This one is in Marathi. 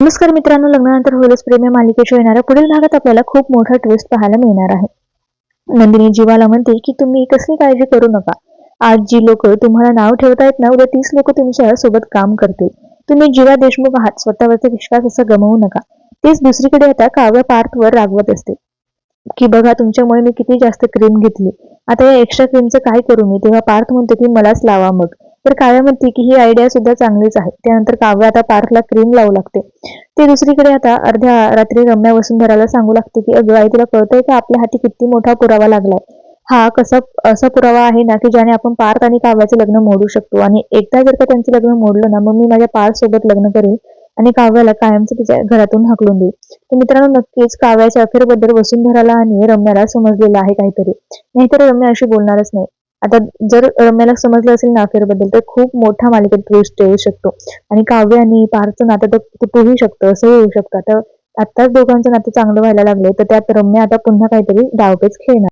नमस्कार मित्रांनो लग्नानंतर होईलच प्रेम या मालिकेच्या येणाऱ्या पुढील भागात आपल्याला खूप मोठा ट्विस्ट पाहायला मिळणार आहे. नंदिनी जीवाला म्हणते की तुम्ही कसली काळजी करू नका. आज जी लोक तुम्हाला नाव ठेवतायत ना उद्या तीस लोक तुमच्यासोबत काम करतील. तुम्ही जीवा देशमुख आहात स्वतःवरचा विश्वास असा गमावू नका. तेच दुसरीकडे आता काव्य पार्थवर रागवत असते. की बघा तुमच्यामुळे मी किती जास्त क्रीम घेतली. आता या एक्स्ट्रा क्रीमचं काय करू मी? तेव्हा पार्थ म्हणतो की मलाच लावा मग. तर काव्या म्हणते की ही आयडिया सुद्धा चांगलीच आहे. त्यानंतर काव्या आता पार्कला क्रीम लावू लागते. ते दुसरीकडे आता अर्ध्या रात्री रम्या वसुंधराला सांगू लागते की अगं आई तुला कळतंय का आपल्या हाती किती मोठा पुरावा लागलाय? हा कसा असा पुरावा आहे ना की ज्याने आपण पार्थ आणि काव्याचे लग्न मोडू शकतो. आणि एकदा जर का त्यांचं लग्न मोडलं ना मग मी माझ्या पार्थ सोबत लग्न करेल आणि काव्याला कायमचं तिच्या घरातून हाकलून देईल. तर मित्रांनो नक्कीच काव्याच्या अखेरबद्दल वसुंधराला आणि रम्याला समजलेलं आहे काहीतरी. नाहीतर रम्या अशी बोलणारच नाही. आता जर रम्याला समजलं असेल ना अफेअरबद्दल तर खूप मोठा मालिकेत ट्विस्ट येऊ शकतो. आणि काव्य आणि पार्थचं नातं तर तुटूही शकतं असंही होऊ शकतं. आता आत्ताच दोघांचं नातं चांगलं व्हायला लागलंय तर त्यात रम्या आता पुन्हा काहीतरी डावपेच खेळणार.